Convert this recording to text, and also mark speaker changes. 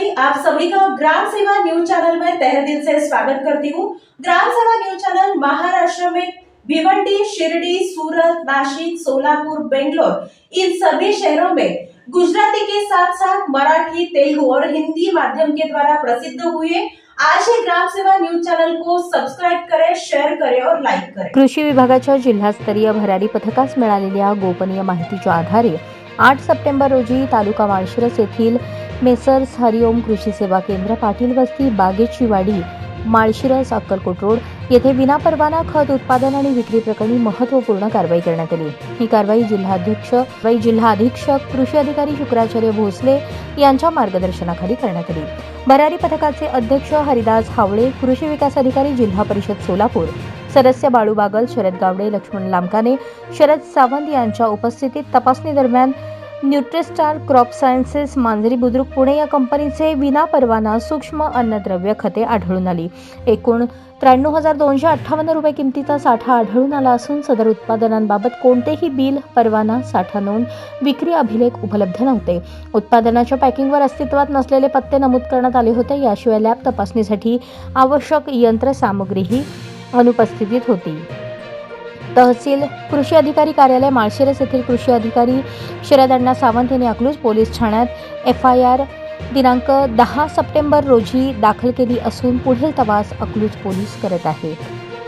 Speaker 1: रवि आप सभी का ग्राम सेवा न्यूज चैनल में तहे दिल से स्वागत करती हूँ। ग्राम सेवा न्यूज चैनल महाराष्ट्र में भिवंडी शिरडी सूरत नासिक सोलापुर बेंगलोर इन सभी शहरों में गुजराती के साथ साथ मराठी तेलुगु और हिंदी माध्यम के द्वारा प्रसिद्ध हुए आज ही ग्राम सेवा न्यूज चैनल को सब्सक्राइब करें शेयर करें और लाइक करें।
Speaker 2: कृषी विभागाच्या जिल्हास्तरीय भरारी पथकास मिळालेल्या गोपनीय माहितीच्या आधारे आठ सप्टेंबर रोजी तालुका माळशिरस येथील मेसर्स हरिओम कृषी सेवा केंद्र पाटील वस्ती बागेची वाडी माळशिरस अक्कलकोट रोड. येथे विनापरवाना खत उत्पादन आणि विक्री प्रकरणी महत्त्वपूर्ण कारवाई करण्यात आली. ही कारवाई जिल्हाध्यक्ष जिल्हा अधीक्षक कृषी अधिकारी शुक्राचार्य भोसले यांच्या मार्गदर्शनाखाली करण्यात आली. भरारी पथकाचे अध्यक्ष हरिदास हावळे कृषी विकास अधिकारी जिल्हा परिषद सोलापूर सदस्य बाळू बागल शरद गावडे लक्ष्मण लामकाने शरद सावंत यांच्या उपस्थितीत तपासणी दरम्यान Nutrestar crop sciences Manjari Budruk Pune या कंपनीचे विनापरवाना सूक्ष्म अन्नद्रव्य खते आढळून आली. एकूण त्र्याण्णव हजार दोनशे अठ्ठावन्न रुपये किमतीचा साठा आढळून आला असून सदर उत्पादनांबाबत कोणतेही बिल परवाना साठा नोंद विक्री अभिलेख उपलब्ध नव्हते. उत्पादनाच्या पॅकिंगवर अस्तित्वात नसलेले पत्ते नमूद करण्यात आले होते याशिवाय लॅब तपासणीसाठी आवश्यक यंत्रसामुग्रीही अनुपस्थितीत होती. तहसील कृषी अधिकारी कार्यालय माळशिरस येथील कृषी अधिकारी शरद अण्णा सावंत यांनी अकलूज पोलीस ठाण्यात एफ आय आर दिनांक दहा सप्टेंबर रोजी दाखल केली असून पुढील तपास अकलूज पोलीस करत आहेत.